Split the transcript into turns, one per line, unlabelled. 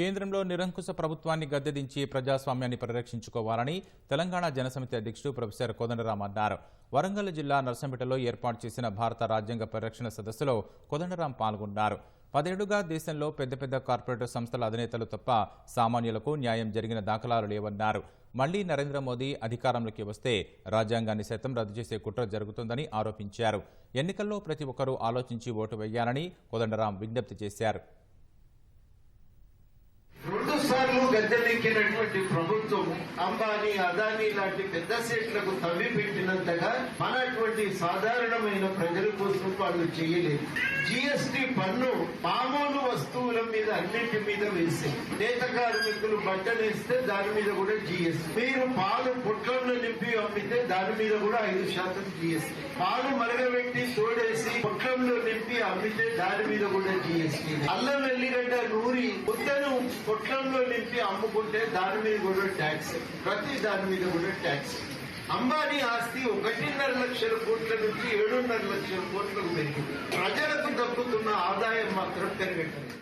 కేంద్రంలో నిరంకుశ ప్రభుత్వాన్ని గద్దెదించి ప్రజాస్వామ్యాన్ని పరిరక్షించుకోవాలని తెలంగాణ జనసమితి అధ్యక్షుడు ప్రొఫెసర్ కోదండరాం అన్నారు. వరంగల్ జిల్లా నర్సంపేటలో ఏర్పాటు చేసిన భారత రాజ్యాంగ పరిరక్షణ సదస్సులో కోదండరాం పాల్గొన్నారు. పదేళ్ళుగా దేశంలో పెద్ద పెద్ద కార్పొరేట్ సంస్థల అధినేతలు తప్ప సామాన్యులకు న్యాయం జరిగిన దాఖలాలు లేవన్నారు. మళ్ళీ నరేంద్ర మోదీ అధికారంలోకి వస్తే రాజ్యాంగాన్ని సైతం రద్దు చేసే కుట్ర జరుగుతుందని ఆరోపించారు. ఎన్నికల్లో ప్రతి ఒక్కరూ ఆలోచించి ఓటు వేయాలని కోదండరాం విజ్ఞప్తి చేశారు.
పెద్దలెక్కినటువంటి ప్రభుత్వం అంబానీ అదానీ లాంటి పెద్ద సెట్లకు తవ్వి పెట్టినంతగా మనటువంటి సాధారణమైన ప్రజల కోసం వాళ్ళు చేయలేదు. జిఎస్టి పన్ను మామూలు వస్తువుల మీద అన్నింటి మీద వేసే నేత కార్మికులు బట్టనేస్తే దాని మీద కూడా జిఎస్టి మీరు పాలు పొట్లంలో నింపి అమ్మితే దాని మీద కూడా ఐదు శాతం జిఎస్టి పాలు మరగబెట్టి తోడేసి పొట్లంలో నింపి అమ్మితే దాని మీద కూడా జిఎస్టి అల్లం ఎల్లిగడ్డ నూరి ముద్దను పొట్లంలో పెట్టి అమ్ముకుంటే దాని మీద కూడా ట్యాక్స్. ప్రతి దాని మీద కూడా ట్యాక్స్. అంబానీ ఆస్తి ఒకటిన్నర లక్షల కోట్ల నుంచి ఏడున్నర లక్షల కోట్లకు పెరిగింది. ప్రజలకు దక్కుతున్న ఆదాయం మాత్రం పెరగట్లేదు.